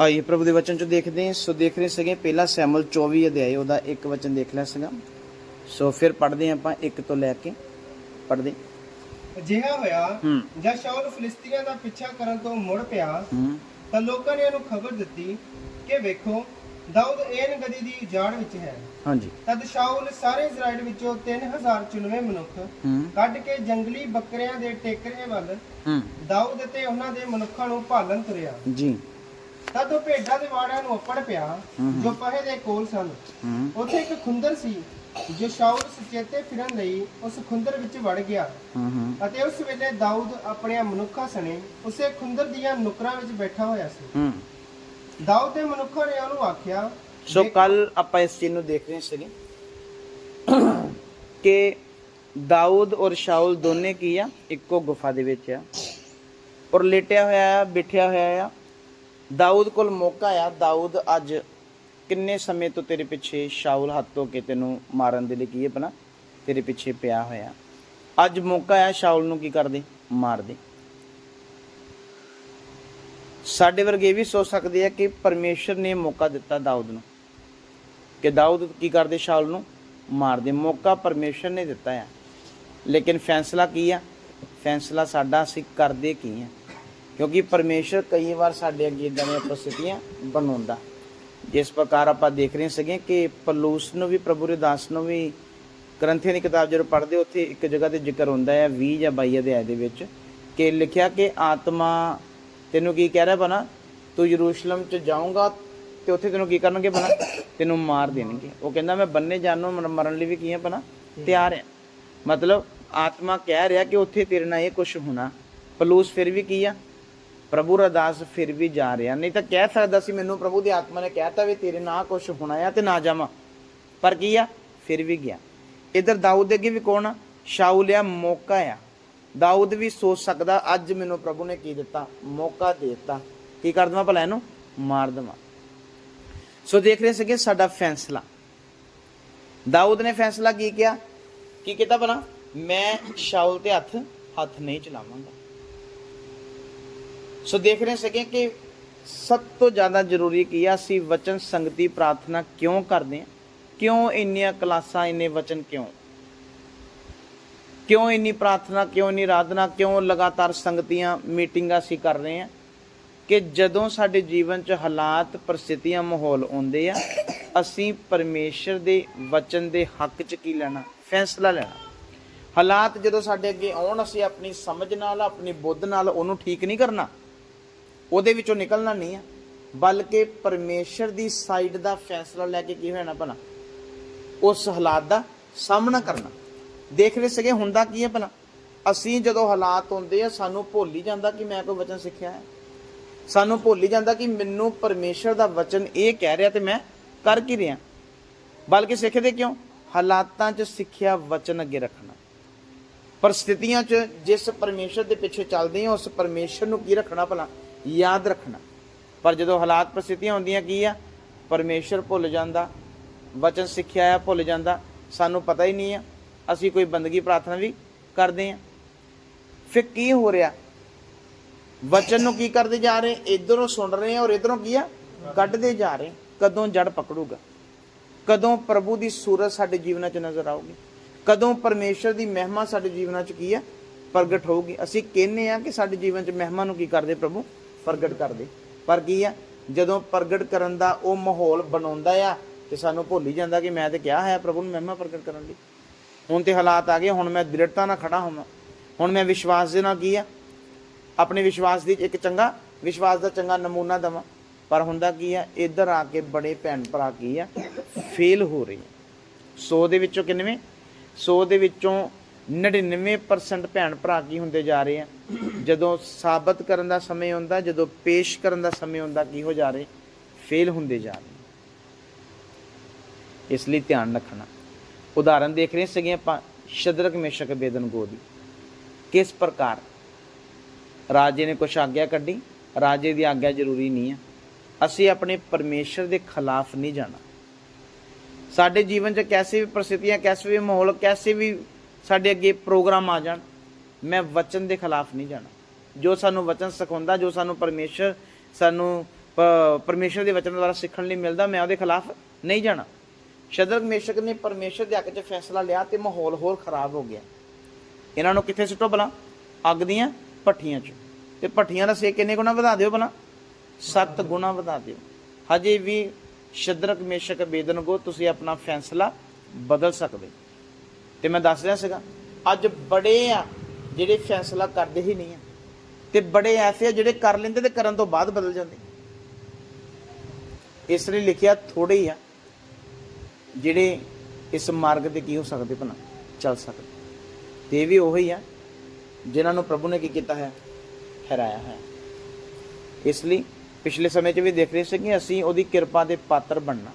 ਆਈਏ ਪ੍ਰਭੂ ਦੇ ਵਚਨ ਚ ਦੇਖਦੇ ਹਾਂ। ਸੋ ਦੇਖ ਰਹੇ ਸੀਗੇ ਪਹਿਲਾ ਸੈਮਲ 24 ਅਧਿਆਇ ਉਹਦਾ ਇੱਕ ਵਚਨ ਦੇਖ ਲਿਆ ਸੀਗਾ। ਸੋ ਫਿਰ ਪੜ੍ਹਦੇ ਆਪਾਂ ਇੱਕ ਤੋਂ ਲੈ ਕੇ। ਪੜ੍ਹਦੇ। ਅਜਿਹਾ ਹੋਇਆ ਜਦ ਸ਼ਾਉਲ ਫਿਲਿਸਤੀਆਂ ਦਾ ਪਿੱਛਾ ਕਰਨ ਤੋਂ ਮੁੜ ਪਿਆ ਤਾਂ ਲੋਕਾਂ ਨੇ ਉਹਨੂੰ ਖਬਰ ਦਿੱਤੀ ਕਿ ਵੇਖੋ ਦਾਊਦ ਇਹਨ ਗਦੀ ਦੀ ਜਾੜ ਵਿੱਚ ਹੈ। ਹਾਂਜੀ। ਤਦ ਸ਼ਾਉਲ ਸਾਰੇ ਇਜ਼ਰਾਈਲ ਵਿੱਚੋਂ 3000 ਚੁਣਵੇਂ ਮਨੁੱਖ ਕੱਢ ਕੇ ਜੰਗਲੀ ਬੱਕਰਿਆਂ ਦੇ ਟੇਕਰੇ ਵੱਲ ਦਾਊਦ ਤੇ ਉਹਨਾਂ ਦੇ ਮਨੁੱਖਾਂ ਨੂੰ ਪਾਲਣ ਤੁਰਿਆ। ਜੀ। ਤਦ ਭੇਡਾਂ ਦੇ ਵਾੜਿਆਂ ਨੂੰ ਉੱਪੜ ਪਿਆ। ਜੋ ਪਹੇ ਦੇ ਕੋਲ ਸਨ। ਹੂੰ। ਉੱਥੇ ਇੱਕ ਖੁੰਦਰ ਸੀ ਜੋ ਸ਼ਾਉਲ ਸੁਚੇਤੇ ਫਿਰਨ ਲਈ ਉਸ ਖੁੰਦਰ ਵਿੱਚ ਵੜ ਗਿਆ। ਹੂੰ ਹੂੰ। ਅਤੇ ਉਸ ਵੇਲੇ ਦਾਊਦ ਆਪਣੇ ਮਨੁੱਖਾਂ ਸਣੇ ਉਸੇ ਖੁੰਦਰ ਦੀਆਂ ਨੁਕਰਾਂ ਵਿੱਚ ਬੈਠਾ ਹੋਇਆ ਸੀ। ਹੂੰ। ਦਾਊਦ ਦੇ ਮਨੁੱਖਾਂ ਨੇ ਉਹਨੂੰ ਆਖਿਆ ਸੋ ਦੇਖ- ਕੱਲ ਆਪਾਂ ਇਸ ਚੀਜ਼ ਨੂੰ ਦੇਖ ਰਹੇ ਸੀਗੇ ਕਿ ਦਾਊਦ ਔਰ ਸ਼ਾਉਲ ਦੋਨੇ ਕੀ ਆ? ਇੱਕੋ ਗੁਫਾ ਦੇ ਵਿੱਚ ਆ। ਔਰ ਲੇਟਿਆ ਹੋਇਆ ਆ ਬਿਠਿਆ ਹੋਇਆ ਆ ਦਾਊਦ ਕੋਲ ਮੌਕਾ ਆ ਦਾਊਦ, ਅੱਜ ਕਿੰਨੇ ਸਮੇਂ ਤੋਂ ਤੇਰੇ ਪਿੱਛੇ ਸ਼ਾਉਲ ਹੱਥ ਧੋ ਕੇ ਤੈਨੂੰ ਮਾਰਨ ਦੇ ਲਈ ਕੀ ਹੈ ਬਣਾ ਤੇਰੇ ਪਿੱਛੇ ਪਿਆ ਹੋਇਆ। ਅੱਜ ਮੌਕਾ ਆ ਸ਼ਾਉਲ ਨੂੰ ਕੀ ਕਰਦੇ? ਮਾਰ ਦੇ। ਸਾਡੇ ਵਰਗੇ ਇਹ ਵੀ ਸੋਚ ਸਕਦੇ ਆ ਕਿ ਪਰਮੇਸ਼ਰ ਨੇ ਮੌਕਾ ਦਿੱਤਾ ਦਾਊਦ ਨੂੰ। ਕਿ ਦਾਊਦ ਕੀ ਕਰਦੇ ਸ਼ਾਉਲ ਨੂੰ? ਮਾਰ ਦੇ। ਮੌਕਾ ਪਰਮੇਸ਼ਰ ਨੇ ਦਿੱਤਾ ਆ। ਲੇਕਿਨ ਫੈਸਲਾ ਕੀ ਆ? ਫੈਸਲਾ ਸਾਡਾ ਅਸੀਂ ਕਰਦੇ ਕੀ ਆ? ਕਿਉਂਕਿ ਪਰਮੇਸ਼ਰ ਕਈ ਵਾਰ ਸਾਡੇ ਅੱਗੇ ਇਦਾਂ ਦੀਆਂ ਪ੍ਰਸਥਿਤੀਆਂ ਬਣਾਉਂਦਾ। ਜਿਸ ਪ੍ਰਕਾਰ ਆਪਾਂ ਦੇਖ ਰਹੇ ਸੀਗੇ ਕਿ ਪਲੂਸ ਨੂੰ ਵੀ, ਪ੍ਰਭੂ ਦੇ ਦਾਸ ਨੂੰ ਵੀ ਗ੍ਰੰਥੀਆਂ ਦੀ ਕਿਤਾਬ ਜਦੋਂ ਪੜ੍ਹਦੇ ਉੱਥੇ ਇੱਕ ਜਗ੍ਹਾ ਤੇ ਜ਼ਿਕਰ ਹੁੰਦਾ ਹੈ 20 ਜਾਂ 22 ਅਧਿਆਇ ਦੇ ਵਿੱਚ, ਕਿ ਲਿਖਿਆ ਕਿ ਆਤਮਾ, ਤੈਨੂੰ ਕੀ ਕਹਿ ਰਿਹਾ ਬਣਾ ਤੂੰ ਯਰੂਸ਼ਲਮ ਚ ਜਾਊਂਗਾ ਤੇ ਉੱਥੇ ਤੈਨੂੰ ਕੀ ਕਰਨਗੇ ਬਣਾ ਤੈਨੂੰ ਮਾਰ ਦੇਣਗੇ। ਉਹ ਕਹਿੰਦਾ, ਮੈਂ ਬੰਨੇ ਜਾਣ ਨੂੰ ਮਰ- ਮਰਨ ਲਈ ਵੀ ਕੀ ਹੈ ਬਣਾ ਤਿਆਰ ਹੈ ਮਤਲਬ ਆਤਮਾ ਕਹਿ ਰਿਹਾ ਕਿ ਉੱਥੇ ਤੇਰੇ ਨਾਲ ਇਹ ਕੁਝ ਹੋਣਾ। ਪਲੂਸ ਫਿਰ ਵੀ ਕੀ ਆ? ਪ੍ਰਭੂ ਰਦਾਸ ਫਿਰ ਵੀ ਜਾ ਰਿਹਾ। ਨਹੀਂ ਤਾਂ ਕਹਿ ਸਕਦਾ ਸੀ ਮੈਨੂੰ ਪ੍ਰਭੂ ਦੀ ਆਤਮਾ ਨੇ ਕਹਿਤਾ ਵੀ ਤੇਰੇ ਨਾਲ ਕੁਝ ਹੋਣਾ ਆ ਤੇ ਨਾ ਜਾਵਾਂ। ਪਰ ਕੀ ਆ? ਫਿਰ ਵੀ ਗਿਆ। ਇਧਰ ਦਾਊਦ ਦੇ ਅੱਗੇ ਵੀ ਕੌਣ ਆ? ਸ਼ਾਉਲ ਆ, ਮੌਕਾ ਆ। ਦਾਊਦ ਵੀ ਸੋਚ ਸਕਦਾ, ਅੱਜ ਮੈਨੂੰ ਪ੍ਰਭੂ ਨੇ ਕੀ ਦਿੱਤਾ? ਮੌਕਾ ਦੇ ਦਿੱਤਾ। ਕੀ ਕਰ ਦਵਾਂ ਭਲਾ ਇਹਨੂੰ? ਮਾਰ ਦਵਾਂ। ਸੋ ਦੇਖ ਰਹੇ ਸੀਗੇ ਸਾਡਾ ਫੈਸਲਾ। ਦਾਊਦ ਨੇ ਫੈਸਲਾ ਕੀ ਕੀਤਾ ਕੀ ਕੀਤਾ ਭਲਾ? ਮੈਂ ਸ਼ਾਉਲ ਤੇ ਹੱਥ ਹੱਥ ਨਹੀਂ ਚਲਾਵਾਂਗਾ। ਸੋ ਦੇਖ ਰਹੇ ਸੀਗੇ ਕਿ ਸਭ ਤੋਂ ਜ਼ਿਆਦਾ ਜ਼ਰੂਰੀ ਕੀ ਆ, ਅਸੀਂ ਵਚਨ ਸੰਗਤੀ ਪ੍ਰਾਰਥਨਾ ਕਿਉਂ ਕਰਦੇ ਆ ਕਿਉਂ ਇੰਨੀਆਂ ਕਲਾਸਾਂ, ਇੰਨੇ ਵਚਨ ਕਿਉਂ? ਕਿਉਂ ਇੰਨੀ ਪ੍ਰਾਰਥਨਾ, ਕਿਉਂ ਇੰਨੀ ਆਰਾਧਨਾ, ਕਿਉਂ ਲਗਾਤਾਰ ਸੰਗਤੀਆਂ, ਮੀਟਿੰਗਾਂ ਅਸੀਂ ਕਰ ਰਹੇ ਆ ਕਿ ਜਦੋਂ ਸਾਡੇ ਜੀਵਨ 'ਚ ਹਾਲਾਤ, ਪਰਿਸਥਿਤੀਆਂ, ਮਾਹੌਲ ਆਉਂਦੇ ਆ, ਅਸੀਂ ਪਰਮੇਸ਼ਰ ਦੇ ਵਚਨ ਦੇ ਹੱਕ 'ਚ ਕੀ ਲੈਣਾ? ਫੈਸਲਾ ਲੈਣਾ। ਹਾਲਾਤ ਜਦੋਂ ਸਾਡੇ ਅੱਗੇ ਆਉਣ, ਅਸੀਂ ਆਪਣੀ ਸਮਝ ਨਾਲ, ਆਪਣੀ ਬੁੱਧ ਨਾਲ ਉਹਨੂੰ ਠੀਕ ਨਹੀਂ ਕਰਨਾ। ਉਹਦੇ ਵਿੱਚੋਂ ਨਿਕਲਣਾ ਨਹੀਂ ਆ। ਬਲਕਿ ਪਰਮੇਸ਼ਰ ਦੀ ਸਾਈਡ ਦਾ ਫੈਸਲਾ ਲੈ ਕੇ ਕੀ ਹੋਣਾ ਭਲਾ? ਉਸ ਹਾਲਾਤ ਦਾ ਸਾਹਮਣਾ ਕਰਨਾ। ਦੇਖ ਰਹੇ ਸੀਗੇ, ਹੁੰਦਾ ਕੀ ਹੈ ਭਲਾ? ਅਸੀਂ ਜਦੋਂ ਹਾਲਾਤ ਹੁੰਦੇ ਆ, ਸਾਨੂੰ ਭੁੱਲ ਹੀ ਜਾਂਦਾ ਕਿ ਮੈਂ ਕੋਈ ਵਚਨ ਸਿੱਖਿਆ ਹੈ। ਸਾਨੂੰ ਭੁੱਲ ਹੀ ਜਾਂਦਾ ਕਿ ਮੈਨੂੰ ਪਰਮੇਸ਼ਰ ਦਾ ਵਚਨ ਇਹ ਕਹਿ ਰਿਹਾ ਤੇ ਮੈਂ ਕਰ ਕੀ ਰਿਹਾ। ਬਲਕਿ ਸਿੱਖਦੇ ਕਿਉਂ? ਹਾਲਾਤਾਂ 'ਚ ਸਿੱਖਿਆ ਵਚਨ ਅੱਗੇ ਰੱਖਣਾ। ਪਰਿਸਥਿਤੀਆਂ 'ਚ ਜਿਸ ਪਰਮੇਸ਼ਰ ਦੇ ਪਿੱਛੇ ਚੱਲਦੇ ਆ, ਉਸ ਪਰਮੇਸ਼ਰ ਨੂੰ ਕੀ ਰੱਖਣਾ ਭਲਾ? ਯਾਦ ਰੱਖਣਾ। ਪਰ ਜਦੋਂ ਹਾਲਾਤ ਪ੍ਰਸਥਿਤੀਆਂ ਹੁੰਦੀਆਂ ਕੀ ਆ? ਪਰਮੇਸ਼ਰ ਭੁੱਲ ਜਾਂਦਾ, ਵਚਨ ਸਿੱਖਿਆ ਆ, ਭੁੱਲ ਜਾਂਦਾ, ਸਾਨੂੰ ਪਤਾ ਹੀ ਨਹੀਂ ਆ, ਅਸੀਂ ਕੋਈ ਬੰਦਗੀ ਪ੍ਰਾਰਥਨਾ ਵੀ ਕਰਦੇ ਆ। ਫਿਰ ਕੀ ਹੋ ਰਿਹਾ? ਵਚਨ ਨੂੰ ਕੀ ਕਰਦੇ ਜਾ ਰਹੇ? ਇਧਰੋਂ ਸੁਣ ਰਹੇ ਆ ਔਰ ਇਧਰੋਂ ਕੀ ਆ? ਕੱਢਦੇ ਜਾ ਰਹੇ। ਕਦੋਂ ਜੜ ਪਕੜੂਗਾ? ਕਦੋਂ ਪ੍ਰਭੂ ਦੀ ਸੂਰਤ ਸਾਡੇ ਜੀਵਨਾਂ 'ਚ ਨਜ਼ਰ ਆਊਗੀ? ਕਦੋਂ ਪਰਮੇਸ਼ਰ ਦੀ ਮਹਿਮਾ ਸਾਡੇ ਜੀਵਨਾਂ 'ਚ ਕੀ ਆ? ਪ੍ਰਗਟ ਹੋਊਗੀ? ਅਸੀਂ ਕਹਿੰਨੇ ਆ ਕਿ ਸਾਡੇ ਜੀਵਨ 'ਚ ਮਹਿਮਾ ਨੂੰ ਕੀ ਕਰਦੇ ਪ੍ਰਭੂ? ਪ੍ਰਗਟ ਕਰਦੇ। ਪਰ ਕੀ ਆ, ਜਦੋਂ ਪ੍ਰਗਟ ਕਰਨ ਦਾ ਉਹ ਮਾਹੌਲ ਬਣਾਉਂਦਾ ਆ ਤੇ ਸਾਨੂੰ ਭੁੱਲ ਹੀ ਜਾਂਦਾ ਕਿ ਮੈਂ ਤੇ ਕਿਹਾ ਹੈ ਪ੍ਰਭੂ ਨੂੰ ਮਹਿਮਾ ਪ੍ਰਗਟ ਕਰਨ ਲਈ। ਹੁਣ ਤੇ ਹਾਲਾਤ ਆ ਗਏ, ਹੁਣ ਮੈਂ ਦ੍ਰਿੜਤਾ ਨਾਲ ਖੜਾ ਹੋਵਾਂ। ਹੁਣ ਮੈਂ ਵਿਸ਼ਵਾਸ ਦੇ ਨਾਲ ਕੀ ਆ? ਆਪਣੇ ਵਿਸ਼ਵਾਸ ਦੀ ਇੱਕ ਚੰਗਾ, ਵਿਸ਼ਵਾਸ ਦਾ ਚੰਗਾ ਨਮੂਨਾ ਦਵਾਂ। ਪਰ ਹੁੰਦਾ ਕੀ ਆ, ਇੱਧਰ ਆ ਕੇ ਬੜੇ ਭੈਣ ਭਰਾ ਕੀ ਆ ਫੇਲ ਹੋ ਰਹੇ ਆ। 100 ਦੇ ਵਿੱਚੋਂ ਕਿੰਨਵੇਂ? 100 ਦੇ ਵਿੱਚੋਂ 99% ਭੈਣ ਭਰਾ ਕੀ ਹੁੰਦੇ ਜਾ ਰਹੇ ਆ? ਜਦੋਂ ਸਾਬਤ ਕਰਨ ਦਾ ਸਮੇਂ ਹੁੰਦਾ, ਜਦੋਂ ਪੇਸ਼ ਕਰਨ ਦਾ ਸਮੇਂ ਹੁੰਦਾ, ਕੀ ਹੋ ਜਾ ਰਹੇ? ਫੇਲ ਹੁੰਦੇ ਜਾ ਰਹੇ। ਇਸ ਲਈ ਧਿਆਨ ਰੱਖਣਾ। ਉਦਾਹਰਨ ਦੇਖ ਰਹੇ ਸੀਗੇ ਆਪਾਂ, ਸ਼ਦਰਕ ਮੇਸ਼ਕ ਬੇਦਨਗੋ ਗੋਦੀ। ਕਿਸ ਪ੍ਰਕਾਰ? ਰਾਜੇ ਨੇ ਕੁਛ ਆਗਿਆ ਕੱਢੀ। ਰਾਜੇ ਦੀ ਆਗਿਆ ਜ਼ਰੂਰੀ ਨਹੀਂ ਆ। ਅਸੀਂ ਆਪਣੇ ਪਰਮੇਸ਼ਰ ਦੇ ਖਿਲਾਫ ਨਹੀਂ ਜਾਣਾ। ਸਾਡੇ ਜੀਵਨ 'ਚ ਕੈਸੇ ਵੀ ਪਰਿਸਥਿਤੀਆਂ, ਕੈਸੇ ਵੀ ਮਾਹੌਲ, ਕੈਸੇ ਵੀ ਸਾਡੇ ਅੱਗੇ ਪ੍ਰੋਗਰਾਮ ਆ ਜਾਣ, ਮੈਂ ਵਚਨ ਦੇ ਖਿਲਾਫ ਨਹੀਂ ਜਾਣਾ। ਜੋ ਸਾਨੂੰ ਵਚਨ ਸਿਖਾਉਂਦਾ, ਜੋ ਸਾਨੂੰ ਪਰਮੇਸ਼ਰ, ਸਾਨੂੰ ਪ- ਪਰਮੇਸ਼ਰ ਦੇ ਵਚਨ ਦੁਆਰਾ ਸਿੱਖਣ ਲਈ ਮਿਲਦਾ, ਮੈਂ ਉਹਦੇ ਖਿਲਾਫ ਨਹੀਂ ਜਾਣਾ। ਸ਼ਦਰਕ ਮੇਸ਼ਕ ਨੇ ਪਰਮੇਸ਼ਰ ਦੇ ਹੱਕ 'ਚ ਫੈਸਲਾ ਲਿਆ ਤੇ ਮਾਹੌਲ ਹੋਰ ਖਰਾਬ ਹੋ ਗਿਆ। ਇਹਨਾਂ ਨੂੰ ਕਿੱਥੇ ਸੁੱਟੋ ਭਲਾ? ਅੱਗ ਦੀਆਂ ਭੱਠੀਆਂ 'ਚ। ਤੇ ਭੱਠੀਆਂ ਦਾ ਸੇਕ ਕਿੰਨੇ ਗੁਣਾ ਵਧਾ ਦਿਓ ਭਲਾ? 7 ਗੁਣਾ ਵਧਾ ਦਿਓ। ਹਜੇ ਵੀ ਸ਼ਦਰਕ ਮੇਸ਼ਕ ਬੇਦਨਗੋ ਤੁਸੀਂ ਆਪਣਾ ਫੈਸਲਾ ਬਦਲ ਸਕਦੇ ਤੇ ਮੈਂ ਦੱਸ ਰਿਹਾ ਸੀਗਾ, ਅੱਜ ਬੜੇ ਆ ਜਿਹੜੇ ਫੈਸਲਾ ਕਰਦੇ ਹੀ ਨਹੀਂ ਆ। ਤੇ ਬੜੇ ਐਸੇ ਆ ਜਿਹੜੇ ਕਰ ਲੈਂਦੇ ਤੇ ਕਰਨ ਤੋਂ ਬਾਅਦ ਬਦਲ ਜਾਂਦੇ। ਇਸ ਲਈ ਲਿਖਿਆ ਥੋੜੇ ਹੀ ਆ, ਜਿਹੜੇ ਇਸ ਮਾਰਗ ਤੇ ਕੀ ਹੋ ਸਕਦੇ ਭਲਾ, ਚੱਲ ਸਕਦੇ। ਤੇ ਇਹ ਵੀ ਉਹੀ ਆ, ਜਿਨ੍ਹਾਂ ਨੂੰ ਪ੍ਰਭੂ ਨੇ ਕੀ ਕੀਤਾ ਹੈ? ਠਹਿਰਾਇਆ ਹੈ। ਇਸ ਲਈ ਪਿਛਲੇ ਸਮੇਂ 'ਚ ਵੀ ਦੇਖ ਰਹੇ ਸੀ ਕਿ ਅਸੀਂ ਉਹਦੀ ਕਿਰਪਾ ਦੇ ਪਾਤਰ ਬਣਨਾ।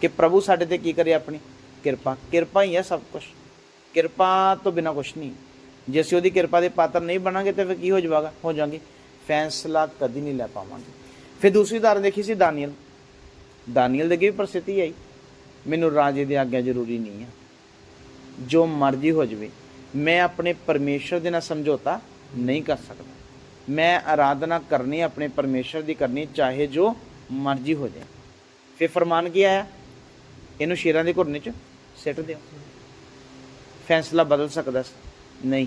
ਕਿ ਪ੍ਰਭੂ ਸਾਡੇ ਤੇ ਕੀ ਕਰੇ ਆਪਣੀ? ਕਿਰਪਾ ਕਿਰਪਾ ਹੀ ਹੈ ਸਭ ਕੁਝ ਕਿਰਪਾ ਤੋਂ ਬਿਨਾ ਕੁਝ ਨਹੀਂ। ਜੇ ਅਸੀਂ ਉਹਦੀ ਕਿਰਪਾ ਦੇ ਪਾਤਰ ਨਹੀਂ ਬਣਾਂਗੇ ਤਾਂ ਫਿਰ ਕੀ ਹੋ ਜਾਵਾਂਗਾ? ਹੋ ਜਾਵਾਂਗੇ ਫੈਸਲਾ ਕਦੀ ਨਹੀਂ ਲੈ ਪਾਵਾਂਗੇ। ਫਿਰ ਦੂਸਰੀ ਉਦਾਹਰਨ ਦੇਖੀ ਸੀ ਦਾਨੀਅਲ। ਦਾਨੀਅਲ ਦੇ ਅੱਗੇ ਵੀ ਪ੍ਰਸਿੱਧੀ ਆਈ ਮੈਨੂੰ ਰਾਜੇ ਦੀ ਆਗਿਆ ਜ਼ਰੂਰੀ ਨਹੀਂ ਹੈ ਜੋ ਮਰਜ਼ੀ ਹੋ ਜਵੇ, ਮੈਂ ਆਪਣੇ ਪਰਮੇਸ਼ਰ ਦੇ ਨਾਲ ਸਮਝੌਤਾ ਨਹੀਂ ਕਰ ਸਕਦਾ। ਮੈਂ ਆਰਾਧਨਾ ਕਰਨੀ, ਆਪਣੇ ਪਰਮੇਸ਼ਰ ਦੀ ਕਰਨੀ, ਚਾਹੇ ਜੋ ਮਰਜ਼ੀ ਹੋ ਜਾਏ। ਫਿਰ ਫਰਮਾਨ ਕੀ ਆਇਆ? ਇਹਨੂੰ ਸ਼ੇਰਾਂ ਦੇ ਘੁਰਨੇ 'ਚ ਸਿੱਟ ਦਿਓ ਫੈਸਲਾ ਬਦਲ ਸਕਦਾ ਨਹੀਂ।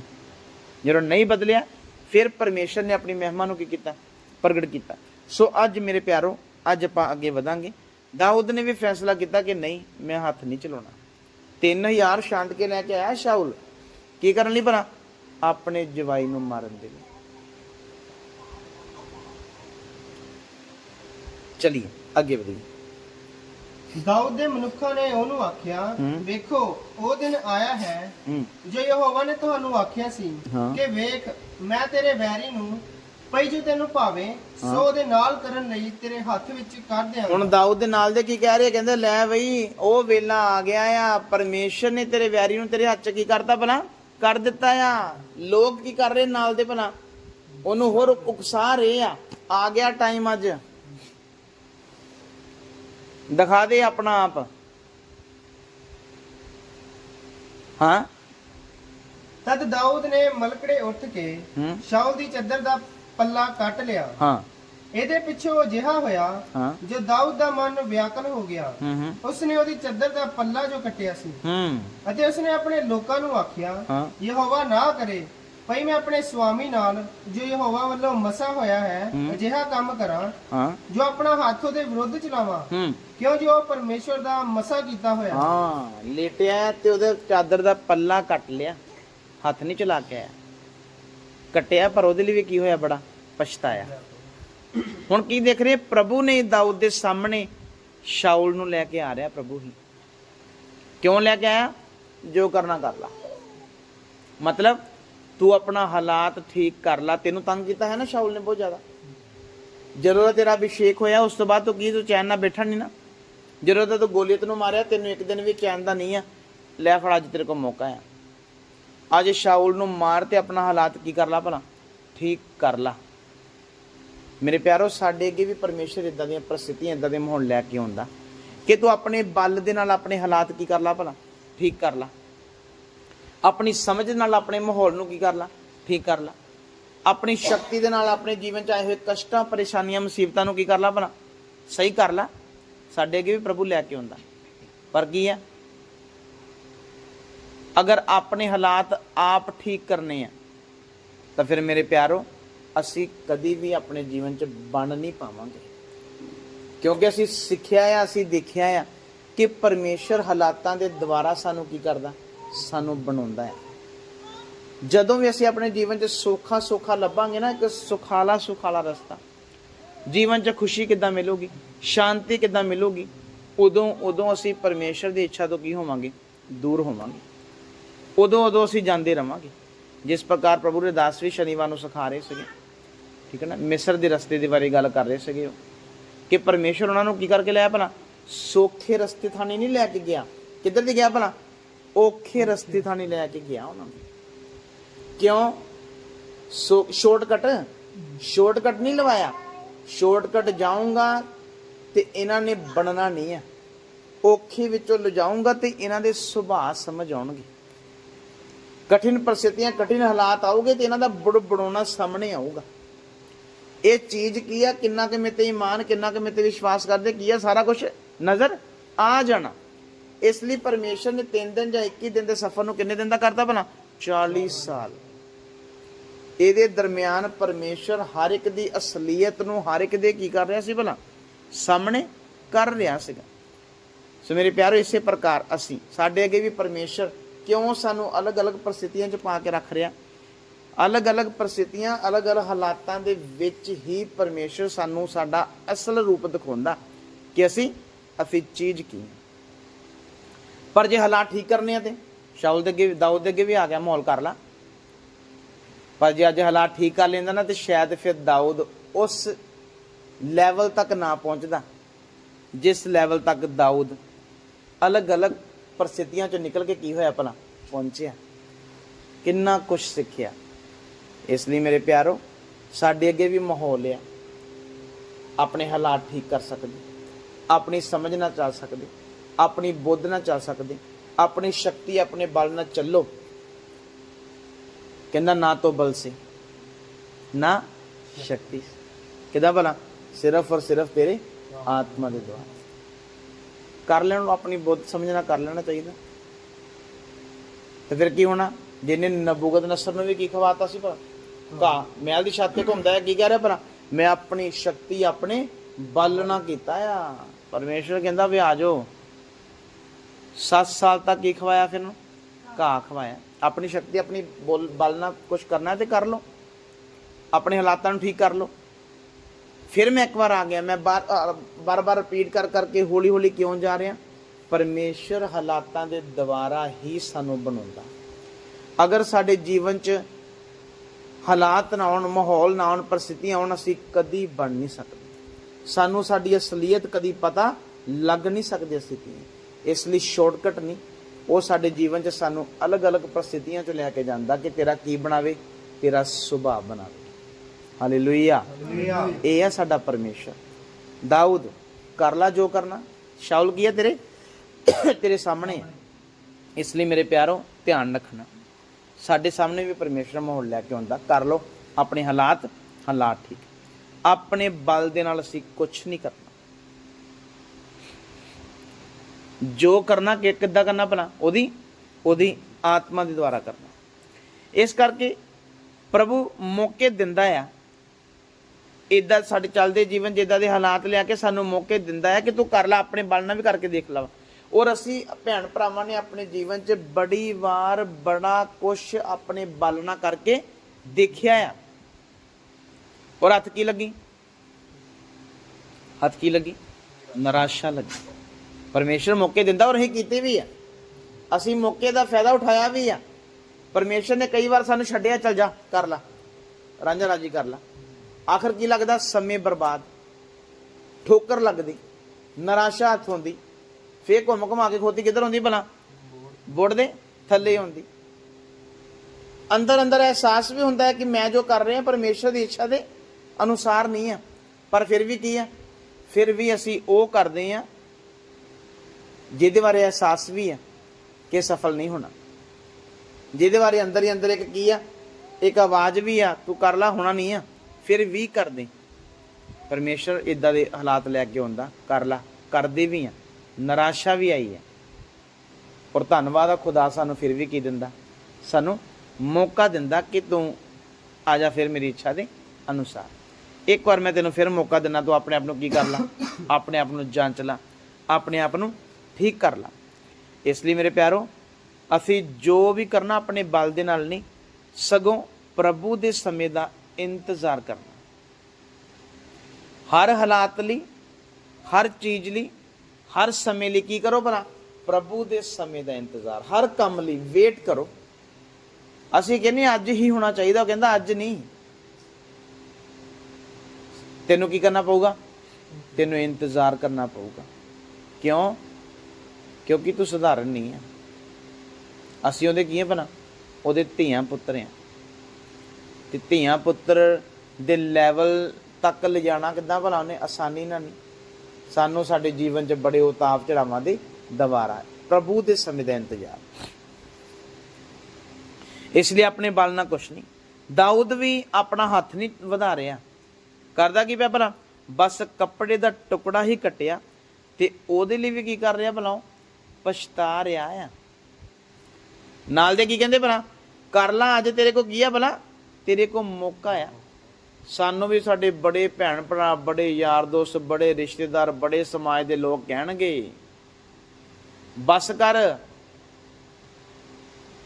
ਜਦੋਂ ਨਹੀਂ ਬਦਲਿਆ, ਫਿਰ ਪਰਮੇਸ਼ਰ ਨੇ ਆਪਣੀ ਮਹਿਮਾ ਨੂੰ ਕੀ ਕੀਤਾ? ਪ੍ਰਗਟ ਕੀਤਾ। ਸੋ ਅੱਜ ਮੇਰੇ ਪਿਆਰੋ, ਅੱਜ ਆਪਾਂ ਅੱਗੇ ਵਧਾਂਗੇ। ਦਾਊਦ ਨੇ ਵੀ ਫੈਸਲਾ ਕੀਤਾ ਕਿ ਨਹੀਂ, ਮੈਂ ਹੱਥ ਨਹੀਂ ਚਲਾਉਣਾ। 3000 ਛਾਂਟ ਕੇ ਲੈ ਕੇ ਆਇਆ ਸ਼ਾਉਲ ਕੀ ਕਰਨ ਲਈ ਭਲਾ? ਆਪਣੇ ਜਵਾਈ ਨੂੰ ਮਾਰਨ ਦੇ ਲਈ। ਚਲਿਏ, ਅੱਗੇ ਵਧੀਏ। ਦਾਊਦ ਦੇ ਮਨੁੱਖਾਂ ਨੇ ਉਹਨੂੰ ਆਖਿਆ। ਵੇਖੋ ਉਹ ਦਿਨ ਆਇਆ ਹੈ ਜੋ ਯਹੋਵਾ ਨੇ ਤੁਹਾਨੂੰ ਆਖਿਆ ਸੀ। ਕਿ ਵੇਖ ਮੈਂ ਤੇਰੇ ਵੈਰੀ ਨੂੰ ਪਈ ਜੋ ਤੈਨੂੰ ਭਾਵੇ ਸੋ ਉਹਦੇ ਨਾਲ ਕਰਨ ਲਈ ਤੇਰੇ ਹੱਥ ਵਿੱਚ ਕਰ ਦਿਆਂਗਾ ਹੁਣ ਦਾਊਦ ਦੇ ਨਾਲ ਦੇ ਕੀ ਕਹਿ ਰਹੇ ਕਹਿੰਦੇ ਲੈ ਬਈ ਉਹ ਵੇਲਾ ਆ ਗਿਆ ਆ ਪਰਮੇਸ਼ਰ ਨੇ ਤੇਰੇ ਵੈਰੀ ਨੂੰ ਤੇਰੇ ਹੱਥ 'ਚ ਕੀ ਕਰਤਾ ਭਲਾ? ਕਰ ਦਿੱਤਾ ਆ। ਲੋਕ ਕੀ ਕਰ ਰਹੇ ਨਾਲ ਦੇ ਭਲਾ? ਉਹਨੂੰ ਹੋਰ ਉਕਸਾ ਰਹੇ ਆ। ਆ ਗਿਆ ਟਾਈਮ ਅੱਜ। ਦਿਖਾ ਦੇ ਆਪਣਾ ਆਪ। ਹਾਂ? ਤਦ ਦਾਊਦ ਨੇ ਮਲਕੜੇ ਉੱਠ ਕੇ ਹੂੰ। ਸ਼ਾਉਲ ਦੀ ਚੱਦਰ ਦਾ ਪੱਲਾ ਕੱਟ ਲਿਆ। ਹਾਂ। ਇਹਦੇ ਪਿੱਛੇ ਉਹ ਜਿਹਾ ਹੋਇਆ ਹਾਂ। ਜੋ ਦਾਊਦ ਦਾ ਮਨ ਵਿਆਕਲ ਹੋ ਗਿਆ। ਹੂੰ ਹੂੰ। ਉਸਨੇ ਉਹਦੀ ਚੱਦਰ ਦਾ ਪੱਲਾ ਜੋ ਕੱਟਿਆ ਸੀ ਹੂੰ। ਅਤੇ ਉਸਨੇ ਆਪਣੇ ਲੋਕਾਂ ਨੂੰ ਆਖਿਆ ਹਾਂ। ਯਹੋਵਾ ਨਾ ਕਰੇ ਭਈ ਮੈਂ ਆਪਣੇ ਸੁਆਮੀ ਨਾਲ ਜੋ ਯਹੋਵਾ ਵੱਲੋਂ ਮਸਾ ਹੋਇਆ ਹੈ। ਅਜਿਹਾ ਕੰਮ ਕਰਾਂ ਜੋ ਆਪਣਾ ਹੱਥ ਉਹਦੇ ਵਿਰੁੱਧ ਚਲਾਵਾਂ। ਕਿਉਂ ਜੋ ਪਰਮੇਸ਼ਵਰ ਦਾ ਮਸਾ ਕੀਤਾ ਹੋਇਆ? ਹਾਂ ਲੇਟਿਆ ਤੇ ਉਹਦੇ ਚਾਦਰ ਦਾ ਪੱਲਾ ਕੱਟ ਲਿਆ। ਹੱਥ ਨਹੀਂ ਚਲਾ ਕੇ ਆਇਆ। ਕੱਟਿਆ ਪਰ ਉਹਦੇ ਲਈ ਵੀ ਕੀ ਹੋਇਆ ਬੜਾ? ਪਛਤਾਇਆ। ਹੁਣ ਕੀ ਦੇਖ ਰਹੇ? ਪ੍ਰਭੂ ਨੇ ਦਾਊਦ ਦੇ ਸਾਹਮਣੇ ਸ਼ਾਉਲ ਨੂੰ ਲੈ ਕੇ ਆ ਰਿਹਾ ਪ੍ਰਭੂ ਹੀ। ਕਿਉਂ ਲੈ ਕੇ ਆਇਆ? ਜੋ ਕਰਨਾ ਕਰ ਲਾ। ਮਤਲਬ ਤੂੰ ਆਪਣਾ ਹਾਲਾਤ ਠੀਕ ਕਰ ਲਾ। ਤੈਨੂੰ ਤੰਗ ਕੀਤਾ ਹੈ ਨਾ ਸ਼ਾਉਲ ਨੇ ਬਹੁਤ ਜ਼ਿਆਦਾ। ਜਦੋਂ ਦਾ ਤੇਰਾ ਅਭਿਸ਼ੇਕ ਹੋਇਆ, ਉਸ ਤੋਂ ਬਾਅਦ ਤੂੰ ਕੀ ਤੂੰ ਚੈਨ ਨਾਲ ਬੈਠਾ ਨਹੀਂ ਨਾ। ਜਦੋਂ ਦਾ ਤੂੰ ਗੋਲੀਅਤ ਨੂੰ ਮਾਰਿਆ, ਤੈਨੂੰ ਇੱਕ ਦਿਨ ਵੀ ਚੈਨ ਦਾ ਨਹੀਂ ਆ। ਲੈ ਫੜ, ਅੱਜ ਤੇਰੇ ਕੋਲ ਮੌਕਾ ਆ। ਅੱਜ ਸ਼ਾਉਲ ਨੂੰ ਮਾਰ ਤੇ ਆਪਣਾ ਹਾਲਾਤ ਕੀ ਕਰ ਲਾ ਭਲਾ? ਠੀਕ ਕਰ ਲਾ। ਮੇਰੇ ਪਿਆਰੋ, ਸਾਡੇ ਅੱਗੇ ਵੀ ਪਰਮੇਸ਼ਰ ਇਦਾਂ ਦੀਆਂ ਪ੍ਰਸਥਿਤੀਆਂ ਇਦਾਂ ਦੇ ਮਾਹੌਲ ਲੈ ਕੇ ਆਉਂਦਾ। ਕਿ ਤੂੰ ਆਪਣੇ ਬਲ ਦੇ ਨਾਲ ਆਪਣੇ ਹਾਲਾਤ ਕੀ ਕਰ ਲਾ ਭਲਾ? ਠੀਕ ਕਰ ਲਾ। ਆਪਣੀ ਸਮਝ ਨਾਲ ਆਪਣੇ ਮਾਹੌਲ ਨੂੰ ਕੀ ਕਰ ਲਾ? ਠੀਕ ਕਰ ਲਾ। ਆਪਣੀ ਸ਼ਕਤੀ ਦੇ ਨਾਲ ਆਪਣੇ ਜੀਵਨ ਚ ਆਏ ਹੋਏ ਕਸ਼ਟਾਂ, ਪਰੇਸ਼ਾਨੀਆਂ, ਮੁਸੀਬਤਾਂ ਨੂੰ ਕੀ ਕਰ ਲਾ ਭਲਾ? ਸਹੀ ਕਰ ਲਾ। ਸਾਡੇ ਅੱਗੇ ਵੀ ਪ੍ਰਭੂ ਲੈ ਕੇ ਆਉਂਦਾ। ਪਰ ਕੀ ਆ? ਅਗਰ ਆਪਣੇ ਹਾਲਾਤ ਆਪ ਠੀਕ ਕਰਨੇ ਆ, ਤਾਂ ਫਿਰ ਮੇਰੇ ਪਿਆਰੋ, ਅਸੀਂ ਕਦੀ ਵੀ ਆਪਣੇ ਜੀਵਨ 'ਚ ਬਣ ਨਹੀਂ ਪਾਵਾਂਗੇ। ਕਿਉਂਕਿ ਅਸੀਂ ਸਿੱਖਿਆ ਆ, ਅਸੀਂ ਦੇਖਿਆ ਆ ਕਿ ਪਰਮੇਸ਼ਰ ਹਾਲਾਤਾਂ ਦੇ ਦੁਆਰਾ ਸਾਨੂੰ ਕੀ ਕਰਦਾ? ਸਾਨੂੰ ਬਣਾਉਂਦਾ ਹੈ। ਜਦੋਂ ਵੀ ਅਸੀਂ ਆਪਣੇ ਜੀਵਨ 'ਚ ਸੋਖਾ ਸੋਖਾ ਲੱਭਾਂਗੇ ਨਾ, ਇੱਕ ਸੁਖਾਲਾ ਸੁਖਾਲਾ ਰਸਤਾ। ਜੀਵਨ 'ਚ ਖੁਸ਼ੀ ਕਿੱਦਾਂ ਮਿਲੂਗੀ? ਸ਼ਾਂਤੀ ਕਿੱਦਾਂ ਮਿਲੂਗੀ? ਉਦੋਂ ਉਦੋਂ ਅਸੀਂ ਪਰਮੇਸ਼ਰ ਦੀ ਇੱਛਾ ਤੋਂ ਕੀ ਹੋਵਾਂਗੇ? ਦੂਰ ਹੋਵਾਂਗੇ। ਉਦੋਂ ਉਦੋਂ ਅਸੀਂ ਜਾਂਦੇ ਰਵਾਂਗੇ। ਜਿਸ ਪ੍ਰਕਾਰ ਪ੍ਰਭੂ ਦੇ ਦਾਸ ਵੀ ਸ਼ਨੀਵਾਰ ਨੂੰ ਸਿਖਾ ਰਹੇ ਸੀਗੇ। ਠੀਕ ਹੈ ਨਾ? ਮਿਸਰ ਦੇ ਰਸਤੇ ਦੇ ਬਾਰੇ ਗੱਲ ਕਰ ਰਹੇ ਸੀਗੇ ਉਹ। ਕਿ ਪਰਮੇਸ਼ਰ ਉਹਨਾਂ ਨੂੰ ਕੀ ਕਰਕੇ ਲਿਆ ਭਲਾ? ਸੌਖੇ ਰਸਤੇ ਥਾਣੇ ਨਹੀਂ ਲੈ ਕੇ ਗਿਆ। ਕਿੱਧਰ ਦੀ ਗਿਆ ਭਲਾ? ਔਖੇ ਰਸਤੇ ਥਾਣੀ ਲੈ ਕੇ ਗਿਆ ਉਹਨਾਂ ਨੂੰ। ਕਿਉਂ? ਸੋ ਸ਼ਾਰਟਕਟ ਸ਼ਾਰਟਕਟ ਨਹੀਂ ਲਵਾਇਆ। ਸ਼ਾਰਟਕਟ ਜਾਊਂਗਾ ਤੇ ਇਹਨਾਂ ਨੇ ਬਣਨਾ ਨਹੀਂ ਹੈ। ਔਖੇ ਵਿੱਚੋਂ ਲਿਜਾਊਂਗਾ ਤੇ ਇਹਨਾਂ ਦੇ ਸੁਭਾਅ ਸਮਝ ਆਉਣਗੇ। ਕਠਿਨ ਪਰਿਸਥਿਤੀਆਂ ਕਠਿਨ ਹਾਲਾਤ ਆਉਗੇ ਤੇ ਇਹਨਾਂ ਦਾ ਬੁੜ ਬੜਾਉਣਾ ਸਾਹਮਣੇ ਆਊਗਾ। ਇਹ ਚੀਜ਼ ਕੀ ਆ? ਕਿੰਨਾ ਕੁ ਮੇਤੇ ਇਮਾਨ, ਕਿੰਨਾ ਕੁ ਮੇਤੇ ਵਿਸ਼ਵਾਸ ਕਰਦੇ? ਕੀ ਆ ਸਾਰਾ ਕੁਝ ਨਜ਼ਰ ਆ ਜਾਣਾ। ਇਸ ਲਈ ਪਰਮੇਸ਼ਰ ਨੇ 3 ਦਿਨ ਜਾਂ 21 ਦਿਨ ਦੇ ਸਫ਼ਰ ਨੂੰ ਕਿੰਨੇ ਦਿਨ ਦਾ ਕਰਤਾ ਭਲਾ? 40 ਸਾਲ। ਇਹਦੇ ਦਰਮਿਆਨ ਪਰਮੇਸ਼ਰ ਹਰ ਇੱਕ ਦੀ ਅਸਲੀਅਤ ਨੂੰ ਹਰ ਇੱਕ ਦੇ ਕੀ ਕਰ ਰਿਹਾ ਸੀ ਭਲਾ? ਸਾਹਮਣੇ ਕਰ ਰਿਹਾ ਸੀਗਾ। ਸੋ ਮੇਰੇ ਪਿਆਰੋ, ਇਸੇ ਪ੍ਰਕਾਰ ਅਸੀਂ, ਸਾਡੇ ਅੱਗੇ ਵੀ ਪਰਮੇਸ਼ਰ ਕਿਉਂ ਸਾਨੂੰ ਅਲੱਗ-ਅਲੱਗ ਪਰਿਸਥਿਤੀਆਂ 'ਚ ਪਾ ਕੇ ਰੱਖ ਰਿਹਾ? ਅਲੱਗ-ਅਲੱਗ ਪਰਿਸਥਿਤੀਆਂ, ਅਲੱਗ-ਅਲੱਗ ਹਾਲਾਤਾਂ ਦੇ ਵਿੱਚ ਹੀ ਪਰਮੇਸ਼ਰ ਸਾਨੂੰ ਸਾਡਾ ਅਸਲ ਰੂਪ ਦਿਖਾਉਂਦਾ ਕਿ ਅਸੀਂ ਅਸੀਂ ਚੀਜ਼ ਕੀ ਹਾਂ। ਪਰ ਜੇ ਹਾਲਾਤ ਠੀਕ ਕਰਨੇ ਆ ਤੇ ਸ਼ਾਉਲ ਦੇ ਅੱਗੇ ਵੀ- ਦਾਊਦ ਦੇ ਅੱਗੇ ਵੀ ਆ ਗਿਆ, ਮਾਹੌਲ ਕਰ ਲਾ। ਪਰ ਜੇ ਅੱਜ ਹਾਲਾਤ ਠੀਕ ਕਰ ਲੈਂਦਾ ਨਾ ਤੇ ਸ਼ਾਇਦ ਫਿਰ ਦਾਊਦ ਉਸ ਲੈਵਲ ਤੱਕ ਨਾ ਪਹੁੰਚਦਾ, ਜਿਸ ਲੈਵਲ ਤੱਕ ਦਾਊਦ ਅਲੱਗ-ਅਲੱਗ ਪਰਿਸਥਿਤੀਆਂ ਚੋਂ ਨਿਕਲ ਕੇ ਕੀ ਹੋਇਆ ਭਲਾ? ਪਹੁੰਚਿਆ। ਕਿੰਨਾ ਕੁਝ ਸਿੱਖਿਆ। ਇਸ ਲਈ ਮੇਰੇ ਪਿਆਰੋ, ਸਾਡੇ ਅੱਗੇ ਵੀ ਮਾਹੌਲ ਆ। ਆਪਣੇ ਹਾਲਾਤ ਠੀਕ ਕਰ ਸਕਦੇ, ਆਪਣੀ ਸਮਝ ਨਾਲ ਚੱਲ ਸਕਦੇ। ਆਪਣੀ ਬੁੱਧ ਨਾਲ ਚੱਲ ਸਕਦੇ, ਆਪਣੀ ਸ਼ਕਤੀ, ਆਪਣੇ ਬਲ ਨਾਲ ਚੱਲੋ। ਕਹਿੰਦਾ ਨਾ ਤੋ ਬਲ ਸੇ, ਨਾ ਸ਼ਕਤੀ ਸੇ। ਕਿਦਾਂ ਭਲਾ ਸਿਰਫ ਔਰ ਸਿਰਫ ਤੇਰੇ ਆਤਮਾ ਦੇ ਦੁਆਰਾ। ਕਰ ਲੈਣ ਨੂੰ ਆਪਣੀ ਬੁੱਧ ਸਮਝਣਾ ਕਰ ਲੈਣਾ ਚਾਹੀਦਾ। ਤੇ ਫਿਰ ਕੀ ਹੋਣਾ? ਜਿਹਨੇ ਨਬੂਗਤ ਨਸਰ ਨੂੰ ਵੀ ਕੀ ਖਵਾਤਾ ਸੀ ਭਲਾ? ਕਾ ਮਹਿਲ ਦੀ ਛੱਤ ਤੇ ਘੁੰਮਦਾ ਹੈ, ਕੀ ਕਹਿ ਰਿਹਾ ਭਲਾ? ਮੈਂ ਆਪਣੀ ਸ਼ਕਤੀ, ਆਪਣੇ ਬਲ ਨਾਲ ਕੀਤਾ ਆ। ਪਰਮੇਸ਼ਰ ਕਹਿੰਦਾ ਵੀ ਆ ਜਾਓ। 7 ਸਾਲ ਤੱਕ ਕੀ ਖਵਾਇਆ ਫਿਰ ਨੂੰ ਘਾਹ ਖਵਾਇਆ। ਆਪਣੀ ਸ਼ਕਤੀ, ਆਪਣੀ ਬੋਲ- ਬਲ ਨਾਲ ਕੁਝ ਕਰਨਾ ਹੈ ਤੇ ਕਰ ਲਓ। ਆਪਣੇ ਹਾਲਾਤਾਂ ਨੂੰ ਠੀਕ ਕਰ ਲਓ। ਫਿਰ ਮੈਂ ਇੱਕ ਵਾਰ ਆ ਗਿਆ। ਮੈਂ ਬਾਰ ਬਾਰ ਰਿਪੀਟ ਕਰ, ਕਰਕੇ ਹੌਲੀ ਹੌਲੀ ਕਿਉਂ ਜਾ ਰਿਹਾ? ਪਰਮੇਸ਼ਰ ਹਾਲਾਤਾਂ ਦੇ ਦੁਆਰਾ ਹੀ ਸਾਨੂੰ ਬਣਾਉਂਦਾ। ਅਗਰ ਸਾਡੇ ਜੀਵਨ 'ਚ ਹਾਲਾਤ ਨਾ ਆਉਣ ਮਾਹੌਲ ਨਾ ਆਉਣ ਪਰਿਸਥਿਤੀਆਂ ਆਉਣ, ਅਸੀਂ ਕਦੀ ਬਣ ਨਹੀਂ ਸਕਦੇ। ਸਾਨੂੰ ਸਾਡੀ ਅਸਲੀਅਤ ਕਦੀ ਪਤਾ ਲੱਗ ਨਹੀਂ ਸਕਦੀ ਅਸੀਂ ਕੀ। ਇਸ ਲਈ ਸ਼ਾਰਟਕਟ ਨਹੀਂ। ਉਹ ਸਾਡੇ ਜੀਵਨ 'ਚ ਸਾਨੂੰ ਅਲੱਗ-ਅਲੱਗ ਪਰਿਸਥਿਤੀਆਂ 'ਚ ਲੈ ਕੇ ਜਾਂਦਾ ਕਿ ਤੇਰਾ ਕੀ ਬਣਾਵੇ ਤੇਰਾ ਸੁਭਾਅ ਬਣਾਵੇ। ਹਾਲੇਲੂਇਆ ਇਹ ਹੈ ਸਾਡਾ ਪਰਮੇਸ਼ਰ। ਦਾਊਦ ਕਰ ਲਾ ਜੋ ਕਰਨਾ। ਸ਼ਾਉਲ ਕੀ ਹੈ ਤੇਰੇ? ਤੇਰੇ ਸਾਹਮਣੇ ਇਸ ਲਈ ਮੇਰੇ ਪਿਆਰੋ ਧਿਆਨ ਰੱਖਣਾ। ਸਾਡੇ ਸਾਹਮਣੇ ਵੀ ਪਰਮੇਸ਼ਰ ਮਾਹੌਲ ਲੈ ਕੇ ਆਉਂਦਾ। ਕਰ ਲੋ ਆਪਣੇ ਹਾਲਾਤ ਹਾਲਾਤ ਠੀਕ। ਆਪਣੇ ਬਲ ਦੇ ਨਾਲ ਅਸੀਂ ਕੁਝ ਨਹੀਂ ਕਰਨਾ। ਜੋ ਕਰਨਾ, ਕਿ ਕਿੱਦਾਂ ਕਰਨਾ ਭਲਾ? ਉਹਦੀ ਉਹਦੀ ਆਤਮਾ ਦੇ ਦੁਆਰਾ ਕਰਨਾ। ਇਸ ਕਰਕੇ ਪ੍ਰਭੂ ਮੌਕੇ ਦਿੰਦਾ ਆ। ਇਦਾਂ ਸਾਡੇ ਚੱਲਦੇ ਜੀਵਨ, ਜਿੱਦਾਂ ਦੇ ਹਾਲਾਤ ਲਿਆ ਕੇ ਸਾਨੂੰ ਮੌਕੇ ਦਿੰਦਾ ਹੈ ਕਿ ਤੂੰ ਕਰ ਲੈ, ਆਪਣੇ ਬਲ ਨਾਲ ਵੀ ਕਰਕੇ ਦੇਖ ਲਾ। ਔਰ ਅਸੀਂ ਭੈਣ ਭਰਾਵਾਂ ਨੇ ਆਪਣੇ ਜੀਵਨ 'ਚ ਬੜੀ ਵਾਰ ਬੜਾ ਕੁਛ ਆਪਣੇ ਬਲ ਨਾਲ ਕਰਕੇ ਦੇਖਿਆ ਆ। ਔਰ ਹੱਥ ਕੀ ਲੱਗੀ? ਹੱਥ ਕੀ ਲੱਗੀ? ਨਿਰਾਸ਼ਾ ਲੱਗੀ। ਪਰਮੇਸ਼ਰ ਮੌਕੇ ਦਿੰਦਾ ਔਰ ਅਸੀਂ ਕੀਤੇ ਵੀ ਆ। ਅਸੀਂ ਮੌਕੇ ਦਾ ਫਾਇਦਾ ਉਠਾਇਆ ਵੀ ਆ। ਪਰਮੇਸ਼ਰ ਨੇ ਕਈ ਵਾਰ ਸਾਨੂੰ ਛੱਡਿਆ, ਚਲ ਜਾ, ਕਰ ਲਾ। ਰਾਂਝਾ ਰਾਜੀ ਕਰ ਲਾ। ਆਖਰ ਕੀ ਲੱਗਦਾ? ਸਮੇਂ ਬਰਬਾਦ। ਠੋਕਰ ਲੱਗਦੀ। ਨਿਰਾਸ਼ਾ ਹੱਥ ਹੁੰਦੀ। ਫੇਰ ਘੁੰਮ ਘੁਮਾ ਕੇ ਖੋਤੀ ਕਿੱਧਰ ਹੁੰਦੀ ਭਲਾ? ਬੋੜ ਦੇ ਥੱਲੇ ਹੁੰਦੀ। ਅੰਦਰ ਅੰਦਰ ਅਹਿਸਾਸ ਵੀ ਹੁੰਦਾ ਹੈ ਕਿ ਮੈਂ ਜੋ ਕਰ ਰਿਹਾ, ਪਰਮੇਸ਼ਰ ਦੀ ਇੱਛਾ ਦੇ ਅਨੁਸਾਰ ਨਹੀਂ ਆ। ਪਰ ਫਿਰ ਵੀ ਕੀ ਆ? ਫਿਰ ਵੀ ਅਸੀਂ ਉਹ ਕਰਦੇ ਆ ਜਿਹਦੇ ਬਾਰੇ ਅਹਿਸਾਸ ਵੀ ਆ ਕਿ ਸਫਲ ਨਹੀਂ ਹੋਣਾ। ਜਿਹਦੇ ਬਾਰੇ ਅੰਦਰ ਹੀ ਅੰਦਰ ਇੱਕ ਕੀ ਆ? ਇੱਕ ਆਵਾਜ਼ ਵੀ ਆ, ਤੂੰ ਕਰ ਲੈ, ਹੋਣਾ ਨਹੀਂ ਆ, ਫਿਰ ਵੀ ਕਰਦੇ ਪਰਮੇਸ਼ਰ ਇਦਾਂ ਦੇ ਹਾਲਾਤ ਲੈ ਕੇ ਆਉਂਦਾ, ਕਰ ਲੈ, ਕਰਦੇ ਵੀ ਆ, ਨਿਰਾਸ਼ਾ ਵੀ ਆਈ ਹੈ। ਔਰ ਧੰਨਵਾਦ ਆ ਖੁਦਾ ਸਾਨੂੰ ਫਿਰ ਵੀ ਕੀ ਦਿੰਦਾ। ਸਾਨੂੰ ਮੌਕਾ ਦਿੰਦਾ ਕਿ ਤੂੰ ਆ ਜਾ ਫਿਰ ਮੇਰੀ ਇੱਛਾ ਦੇ ਅਨੁਸਾਰ। ਇੱਕ ਵਾਰ ਮੈਂ ਤੈਨੂੰ ਫਿਰ ਮੌਕਾ ਦਿੰਦਾ, ਤੂੰ ਆਪਣੇ ਆਪ ਨੂੰ ਕੀ ਕਰ ਲਾ? ਆਪਣੇ ਆਪ ਨੂੰ ਜਾਂਚ ਲਾ। ਆਪਣੇ ਆਪ ਨੂੰ ਠੀਕ ਕਰ ਲਾ। ਇਸ ਲਈ ਮੇਰੇ ਪਿਆਰੋ, ਅਸੀਂ ਜੋ ਵੀ ਕਰਨਾ ਆਪਣੇ ਬਲ ਦੇ ਨਾਲ ਨਹੀਂ, ਸਗੋਂ ਪ੍ਰਭੂ ਦੇ ਸਮੇਂ ਦਾ ਇੰਤਜ਼ਾਰ ਕਰਨਾ। ਹਰ ਹਾਲਾਤ ਲਈ, ਹਰ ਚੀਜ਼ ਲਈ, ਹਰ ਸਮੇਂ ਲਈ ਕੀ ਕਰੋ ਭਲਾ? ਪ੍ਰਭੂ ਦੇ ਸਮੇਂ ਦਾ ਇੰਤਜ਼ਾਰ। ਹਰ ਕੰਮ ਲਈ ਵੇਟ ਕਰੋ। ਅਸੀਂ ਕਹਿੰਦੇ ਅੱਜ ਹੀ ਹੋਣਾ ਚਾਹੀਦਾ। ਉਹ ਕਹਿੰਦਾ, ਅੱਜ ਨਹੀਂ। ਤੈਨੂੰ ਕੀ ਕਰਨਾ ਪਊਗਾ? ਤੈਨੂੰ ਇੰਤਜ਼ਾਰ ਕਰਨਾ ਪਊਗਾ। ਕਿਉਂ? ਕਿਉਂਕਿ ਤੂੰ ਸਧਾਰਨ ਨਹੀਂ ਆ। ਅਸੀਂ ਉਹਦੇ ਕੀ ਆ ਭਲਾ? ਉਹਦੇ ਧੀਆਂ ਪੁੱਤਰ ਆ। ਤੇ ਧੀਆਂ ਪੁੱਤਰ ਦੇ ਲੈਵਲ ਤੱਕ ਲਿਜਾਣਾ ਕਿੱਦਾਂ ਭਲਾ? ਉਹਨੇ ਆਸਾਨੀ ਨਾਲ ਨਹੀਂ। ਸਾਨੂੰ ਸਾਡੇ ਜੀਵਨ 'ਚ ਬੜੇ ਉਤਾਵ ਚੜਾਵਾਂ ਦੇ ਦਵਾਰਾ ਪ੍ਰਭੂ ਦੇ ਸਮੇਂ ਦਾ ਇੰਤਜ਼ਾਰ। ਇਸ ਲਈ ਆਪਣੇ ਬਲ ਨਾਲ ਕੁਛ ਨਹੀਂ। ਦਾਊਦ ਵੀ ਆਪਣਾ ਹੱਥ ਨਹੀਂ ਵਧਾ ਰਿਹਾ। ਕਰਦਾ ਕੀ ਪਿਆ ਭਲਾ? ਬਸ ਕੱਪੜੇ ਦਾ ਟੁਕੜਾ ਹੀ ਕੱਟਿਆ। ਤੇ ਉਹਦੇ ਲਈ ਵੀ ਕੀ ਕਰ ਰਿਹਾ ਭਲਾ ਉਹ? ਪਛਤਾ ਰਿਹਾ ਆ। ਨਾਲ ਦੇ ਕੀ ਕਹਿੰਦੇ ਭਲਾ? ਕਰ ਲਾ, ਅੱਜ ਤੇਰੇ ਕੋ ਕੀ ਆ ਭਲਾ? ਤੇਰੇ ਕੋ ਮੌਕਾ ਆ। ਸਾਨੂੰ ਵੀ ਸਾਡੇ ਬੜੇ ਭੈਣ ਭਰਾ ਬੜੇ ਯਾਰ ਦੋਸਤ, ਬੜੇ ਰਿਸ਼ਤੇਦਾਰ, ਬੜੇ ਸਮਾਜ ਦੇ ਲੋਕ ਕਹਿਣਗੇ। ਬਸ ਕਰ।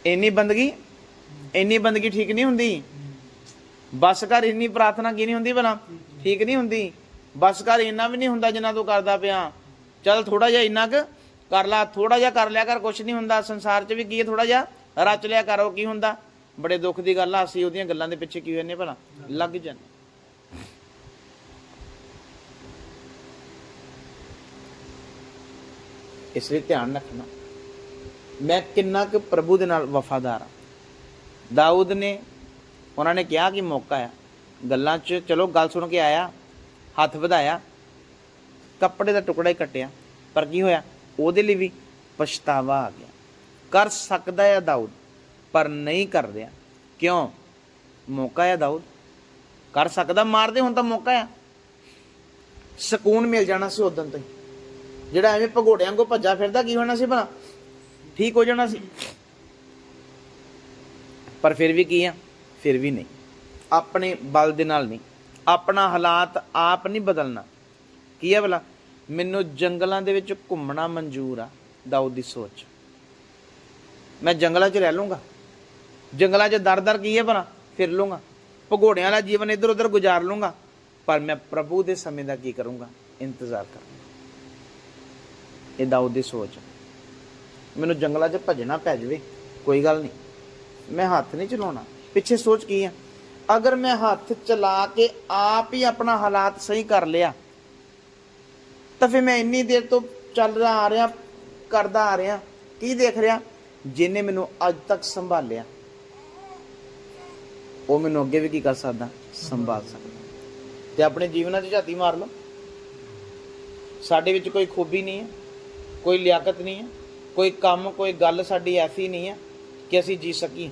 ਇੰਨੀ ਬੰਦਗੀ? ਇੰਨੀ ਬੰਦਗੀ ਠੀਕ ਨਹੀਂ ਹੁੰਦੀ। ਬਸ ਕਰ, ਇੰਨੀ ਪ੍ਰਾਰਥਨਾ ਕੀ ਨਹੀਂ ਹੁੰਦੀ ਭਲਾ? ਠੀਕ ਨਹੀਂ ਹੁੰਦੀ। ਬਸ ਕਰ, ਇੰਨਾ ਵੀ ਨਹੀਂ ਹੁੰਦਾ ਜਿੰਨਾ ਤੂੰ ਕਰਦਾ ਪਿਆ। ਚੱਲ ਥੋੜਾ ਜਿਹਾ ਇੰਨਾ ਕੁ ਕਰ ਲਾ ਥੋੜਾ ਜਿਹਾ ਕਰ ਲਿਆ ਕਰ, ਕੁਛ ਨਹੀਂ ਹੁੰਦਾ। ਸੰਸਾਰ 'ਚ ਵੀ ਕੀ ਹੈ? ਥੋੜਾ ਜਿਹਾ ਰਚ ਲਿਆ ਕਰੋ ਕੀ ਹੁੰਦਾ? ਬੜੇ ਦੁੱਖ ਦੀ ਗੱਲ ਆ, ਅਸੀਂ ਉਹਦੀਆਂ ਗੱਲਾਂ ਦੇ ਪਿੱਛੇ ਕੀ ਹੋਨੇ ਭਲਾ? ਲੱਗ ਜਾਂਦੇ। ਇਸ ਲਈ ਧਿਆਨ ਰੱਖਣਾ। ਮੈਂ ਕਿੰਨਾ ਕੁ ਪ੍ਰਭੂ ਦੇ ਨਾਲ ਵਫਾਦਾਰ ਆ ਦਾਊਦ ਨੇ, ਉਹਨਾਂ ਨੇ ਕਿਹਾ ਕਿ ਮੌਕਾ ਆ। ਗੱਲਾਂ 'ਚ ਚਲੋ, ਗੱਲ ਸੁਣ ਕੇ ਆਇਆ, ਹੱਥ ਵਧਾਇਆ, ਕੱਪੜੇ ਦਾ ਟੁਕੜਾ ਹੀ ਕੱਟਿਆ। ਪਰ ਕੀ ਹੋਇਆ? ਉਹਦੇ ਲਈ ਵੀ ਪਛਤਾਵਾ ਆ ਗਿਆ। ਕਰ ਸਕਦਾ ਹੈ ਦਾਊਦ, ਪਰ ਨਹੀਂ ਕਰ ਰਿਹਾ। ਕਿਉਂ? ਮੌਕਾ ਹੈ ਦਾਊਦ। ਕਰ ਸਕਦਾ, ਮਾਰਦੇ ਹੁਣ ਤਾਂ ਮੌਕਾ ਆ। ਸਕੂਨ ਮਿਲ ਜਾਣਾ ਸੀ ਉਦੋਂ ਤੋਂ ਹੀ। ਜਿਹੜਾ ਐਵੇਂ ਭਗੋੜਿਆਂ ਕੋ ਭੱਜਾ ਫਿਰਦਾ, ਕੀ ਹੋਣਾ ਸੀ ਭਲਾ? ਠੀਕ ਹੋ ਜਾਣਾ ਸੀ। ਪਰ ਫਿਰ ਵੀ ਕੀ ਆ? ਫਿਰ ਵੀ ਨਹੀਂ। ਆਪਣੇ ਬਲ ਦੇ ਨਾਲ ਨਹੀਂ। ਆਪਣਾ ਹਾਲਾਤ ਆਪ ਨਹੀਂ ਬਦਲਣਾ। ਕੀ ਹੈ ਭਲਾ? ਮੈਨੂੰ ਜੰਗਲਾਂ ਦੇ ਵਿੱਚ ਘੁੰਮਣਾ ਮਨਜ਼ੂਰ ਆ, ਦਾਊਦ ਦੀ ਸੋਚ। ਮੈਂ ਜੰਗਲਾਂ 'ਚ ਰਹਿ ਲੂੰਗਾ। ਜੰਗਲਾਂ 'ਚ ਦਰ-ਦਰ ਕੀ ਹੈ ਭਲਾ? ਫਿਰ ਲੂੰਗਾ। ਭਗੋੜਿਆਂ ਵਾਲਾ ਜੀਵਨ ਇੱਧਰ ਉੱਧਰ ਗੁਜ਼ਾਰ ਲੂੰਗਾ। ਪਰ ਮੈਂ ਪ੍ਰਭੂ ਦੇ ਸਮੇਂ ਦਾ ਕੀ ਕਰੂੰਗਾ? ਇੰਤਜ਼ਾਰ ਕਰਾਂਗਾ। ਇਹ ਦਾਊਦ ਦੀ ਸੋਚ ਮੈਨੂੰ ਜੰਗਲਾਂ 'ਚ ਭੱਜਣਾ ਪੈ ਜਾਵੇ, ਕੋਈ ਗੱਲ ਨਹੀਂ। ਮੈਂ ਹੱਥ ਨਹੀਂ ਚਲਾਉਣਾ। ਪਿੱਛੇ ਸੋਚ ਕੀ ਆ? ਅਗਰ ਮੈਂ ਹੱਥ ਚਲਾ ਕੇ ਆਪ ਹੀ ਆਪਣਾ ਹਾਲਾਤ ਸਹੀ ਕਰ ਲਿਆ ਤਾਂ ਫਿਰ ਮੈਂ ਇੰਨੀ ਦੇਰ ਤੋਂ ਚੱਲਦਾ ਆ ਰਿਹਾ, ਕਰਦਾ ਆ ਰਿਹਾ। ਕੀ ਦੇਖ ਰਿਹਾ? ਜਿਨੇ ਮੈਨੂੰ ਅੱਜ ਤੱਕ ਸੰਭਾਲਿਆ। ਉਹ ਮੈਨੂੰ ਅੱਗੇ ਵੀ ਕੀ ਕਰ ਸਕਦਾ? ਸੰਭਾਲ ਸਕਦਾ। ਤੇ ਆਪਣੇ ਜੀਵਨਾਂ 'ਚ ਝਾਤੀ ਮਾਰ ਲਓ। ਸਾਡੇ ਵਿੱਚ ਕੋਈ ਖੂਬੀ ਨਹੀਂ ਹੈ, ਕੋਈ ਲਿਆਕਤ ਨਹੀਂ ਹੈ, ਕੋਈ ਕੰਮ, ਕੋਈ ਗੱਲ ਸਾਡੀ ਐਸੀ ਨਹੀਂ ਹੈ ਕਿ ਅਸੀਂ ਜੀ ਸਕੀਏ।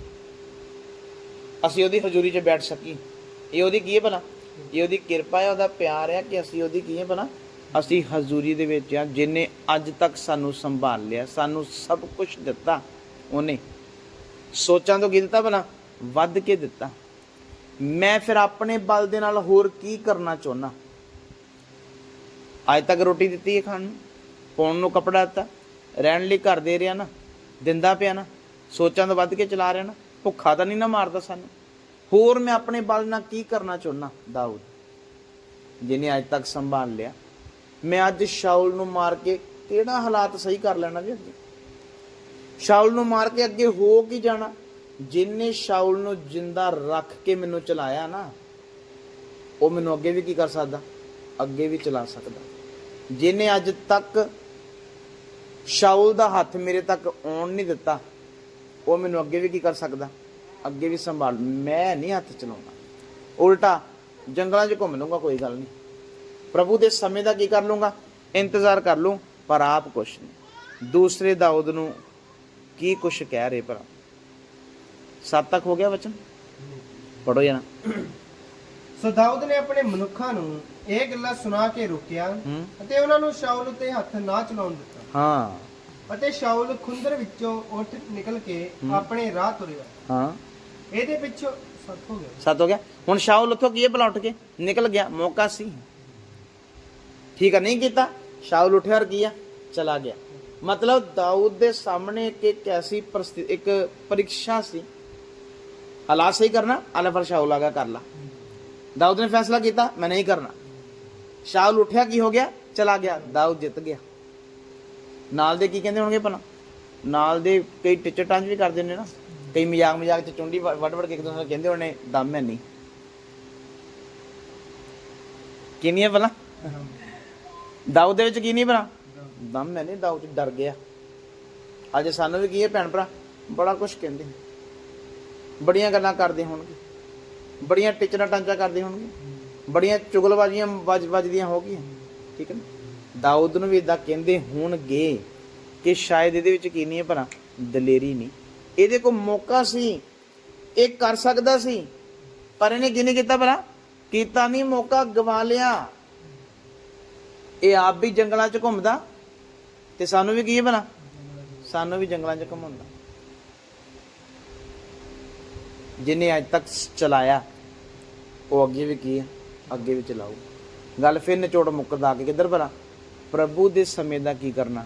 ਅਸੀਂ ਉਹਦੀ ਹਜ਼ੂਰੀ 'ਚ ਬੈਠ ਸਕੀਏ। ਇਹ ਉਹਦੀ ਕੀ ਹੈ ਭਲਾ? ਇਹ ਉਹਦੀ ਕਿਰਪਾ ਹੈ, ਉਹਦਾ ਪਿਆਰ ਹੈ ਕਿ ਅਸੀਂ ਉਹਦੀ ਕੀ ਹੈ ਭਲਾ? ਅਸੀਂ ਹਜ਼ੂਰੀ ਦੇ ਵਿੱਚ ਆ ਜਿਨੇ ਅੱਜ ਤੱਕ ਸਾਨੂੰ ਸੰਭਾਲ ਲਿਆ, ਸਾਨੂੰ ਸਭ ਕੁਝ ਦਿੱਤਾ ਉਹਨੇ। ਸੋਚਾਂ ਤੋਂ ਕੀ ਦਿੱਤਾ ਭਲਾ? ਵੱਧ ਕੇ ਦਿੱਤਾ। ਮੈਂ ਫਿਰ ਆਪਣੇ ਬਲ ਦੇ ਨਾਲ ਹੋਰ ਕੀ ਕਰਨਾ ਚਾਹੁੰਦਾ? ਅੱਜ ਤੱਕ ਰੋਟੀ ਦਿੱਤੀ ਹੈ ਖਾਣ ਨੂੰ? ਪਾਉਣ ਨੂੰ ਕੱਪੜਾ ਦਿੱਤਾ? ਰਹਿਣ ਲਈ ਘਰ ਦੇ ਰਿਹਾ ਨਾ? ਦਿੰਦਾ ਪਿਆ ਨਾ? ਸੋਚਾਂ ਤੋਂ ਵੱਧ ਕੇ ਚਲਾ ਰਿਹਾ ਨਾ? ਭੁੱਖਾ ਤਾਂ ਨਹੀਂ ਨਾ ਮਾਰਦਾ ਸਾਨੂੰ? ਹੋਰ ਮੈਂ ਆਪਣੇ ਬਲ ਨਾਲ ਕੀ ਕਰਨਾ ਚਾਹੁੰਦਾ? ਦਾਊਦ। ਜਿਹਨੇ ਅੱਜ ਤੱਕ ਸੰਭਾਲ ਲਿਆ ਮੈਂ ਅੱਜ ਸ਼ਾਉਲ ਨੂੰ ਮਾਰ ਕੇ ਕਿਹੜਾ ਹਾਲਾਤ ਸਹੀ ਕਰ ਲੈਣਾ ਜੀ ਅੱਗੇ? ਸ਼ਾਉਲ ਨੂੰ ਮਾਰ ਕੇ ਅੱਗੇ ਹੋ ਕੀ ਜਾਣਾ? ਜਿਨੇ ਸ਼ਾਉਲ ਨੂੰ ਜਿੰਦਾ ਰੱਖ ਕੇ ਮੈਨੂੰ ਚਲਾਇਆ ਨਾ, ਉਹ ਮੈਨੂੰ ਅੱਗੇ ਵੀ ਕੀ ਕਰ ਸਕਦਾ? ਅੱਗੇ ਵੀ ਚਲਾ ਸਕਦਾ। ਜਿਨੇ ਅੱਜ ਤੱਕ ਸ਼ਾਉਲ ਦਾ ਹੱਥ ਮੇਰੇ ਤੱਕ ਆਉਣ ਨਹੀਂ ਦਿੱਤਾ, ਉਹ ਮੈਨੂੰ ਅੱਗੇ ਵੀ ਕੀ ਕਰ ਸਕਦਾ? ਅੱਗੇ ਵੀ ਸੰਭਾਲ, ਮੈਂ ਨਹੀਂ ਹੱਥ ਚਲਾਉਣਾ ਉਲਟਾ, ਜੰਗਲਾਂ 'ਚ ਘੁੰਮ ਲੂੰਗਾ ਕੋਈ ਗੱਲ ਨਹੀਂ। ਪ੍ਰਭੂ ਦੇ ਸਮੇਂ ਦਾ ਕੀ ਕਰ ਲੂੰਗਾ? ਇੰਤਜ਼ਾਰ ਕਰ ਲੂੰ ਪਰ ਆਪ ਕੁਛ ਨਹੀਂ। ਦੂਸਰੇ ਦਾਊਦ ਨੂੰ ਕੀ ਕੁਛ ਕਹਿ ਰਹੇ ਭਰਾ? ਸੱਤ ਤੱਕ ਹੋ ਗਿਆ ਵਚਨ? ਪੜੋ ਜਣਾ ਸੋ ਦਾਊਦ ਨੇ ਆਪਣੇ ਮਨੁੱਖਾਂ ਨੂੰ ਇਹ ਗੱਲਾਂ ਸੁਣਾ ਕੇ ਰੋਕਿਆ ਅਤੇ ਉਹਨਾਂ ਨੂੰ ਸ਼ਾਉਲ ਉੱਤੇ ਹੱਥ ਨਾ ਚਲਾਉਣ ਦਿੱਤਾ। ਹਾਂ। ਅਤੇ ਸ਼ਾਉਲ ਖੁੰਦਰ ਵਿੱਚੋਂ ਉੱਠ ਨਿਕਲ ਕੇ ਆਪਣੇ ਰਾਹ ਤੁਰਿਆ। ਹਾਂ। ਇਹਦੇ ਪਿੱਛੋਂ ਸੱਤ ਹੋ ਗਿਆ। ਸੱਤ ਹੋ ਗਿਆ। ਹੁਣ ਸ਼ਾਉਲ ਉੱਥੋਂ ਕੀ ਭਲਾ ਉੱਠ ਕੇ? ਨਿਕਲ ਗਿਆ। ਮੌਕਾ ਸੀ। ਠੀਕ ਆ, ਨਹੀਂ ਕੀਤਾ? ਸ਼ਾਉਲ ਉੱਠਿਆ ਔਰ ਕੀ ਆ? ਚਲਾ ਗਿਆ। ਮਤਲਬ ਦੇ ਸਾਹਮਣੇ ਇੱਕ ਇੱਕ ਐਸੀ ਪਰਿਸਥਿਤੀ ਇੱਕ ਪਰੀਖਿਆ ਸੀ। ਹਾਲਾਤ ਸਹੀ ਕਰਨਾ ਆਲੇ ਫਿਰ ਸ਼ਾਉਲ ਆ ਕਰ ਲਾ। ਦਾਊਦ ਨੇ ਫੈਸਲਾ ਕੀਤਾ, ਮੈਂ ਨਹੀਂ ਕਰਨਾ। ਸ਼ਾਉਲ ਉੱਠਿਆ, ਕੀ ਹੋ ਗਿਆ? ਚਲਾ ਗਿਆ। ਦਾਊਦ ਜਿੱਤ ਗਿਆ। ਨਾਲ ਦੇ ਕੀ ਕਹਿੰਦੇ ਹੋਣਗੇ ਭਲਾ? ਨਾਲ ਦੇ ਕਈ ਟਿਚਰ ਟਾਂਚ ਵੀ ਕਰਦੇ ਨੇ ਨਾ। ਕਈ ਮਜ਼ਾਕ ਮਜ਼ਾਕ ਚ ਚੁੰਡੀ ਵੱਢ ਵੱਢ ਕੇ ਇੱਕ ਦੂਸਰੇ ਕਹਿੰਦੇ ਹੋਣੇ, ਦਮ ਹੈ ਨਹੀਂ। ਕੀ ਹੈ ਭਲਾ? ਦਾਊਦ ਦੇ ਵਿੱਚ ਕੀ ਨਹੀਂ ਭਲਾ ਦਮ ਹੈ ਨਹੀਂ ਦਾਊਦ ਡਰ ਗਿਆ। ਅੱਜ ਸਾਨੂੰ ਵੀ ਕੀ ਹੈ ਭੈਣ ਭਰਾ? ਬੜਾ ਕੁਝ ਕਹਿੰਦੇ। ਬੜੀਆਂ ਗੱਲਾਂ ਕਰਦੇ ਹੋਣਗੇ। ਬੜੀਆਂ ਟਿਚਰਾਂ ਟਾਂਚਾ ਕਰਦੇ ਹੋਣਗੇ। ਬੜੀਆਂ ਚੁਗਲਬਾਜ਼ੀਆਂ ਵੱਜ ਵੱਜਦੀਆਂ ਹੋ ਗਈਆਂ। ਠੀਕ ਹੈ ਨਾ? ਦਾਊਦ ਨੂੰ ਵੀ ਇਦਾਂ ਕਹਿੰਦੇ ਹੋਣਗੇ ਕਿ ਸ਼ਾਇਦ ਇਹਦੇ ਵਿੱਚ ਕੀ ਨਹੀਂ ਹੈ ਭਲਾ ਦਲੇਰੀ ਨਹੀਂ। ਇਹਦੇ ਕੋਲ ਮੌਕਾ ਸੀ। ਇਹ ਕਰ ਸਕਦਾ ਸੀ। ਪਰ ਇਹਨੇ ਕੀ ਨਹੀਂ ਕੀਤਾ ਭਲਾ ਕੀਤਾ ਨਹੀਂ, ਮੌਕਾ ਗਵਾ ਲਿਆ। ਇਹ ਆਪ ਵੀ ਜੰਗਲਾਂ 'ਚ ਘੁੰਮਦਾ ਤੇ ਸਾਨੂੰ ਵੀ ਕੀ ਬਣਾ ਸਾਨੂੰ ਵੀ ਜੰਗਲਾਂ 'ਚ ਘੁੰਮਾਉਂਦਾ। ਜਿਹਨੇ ਅੱਜ ਤੱਕ ਚਲਾਇਆ, ਉਹ ਅੱਗੇ ਵੀ ਕੀ ਹੈ? ਅੱਗੇ ਵੀ ਚਲਾਓ ਗੱਲ ਫਿਰ ਨਿਚੋੜ ਮੁੱਕਦਾ ਕਿ ਕਿੱਧਰ ਭਲਾ? ਪ੍ਰਭੂ ਦੇ ਸਮੇਂ ਦਾ ਕੀ ਕਰਨਾ?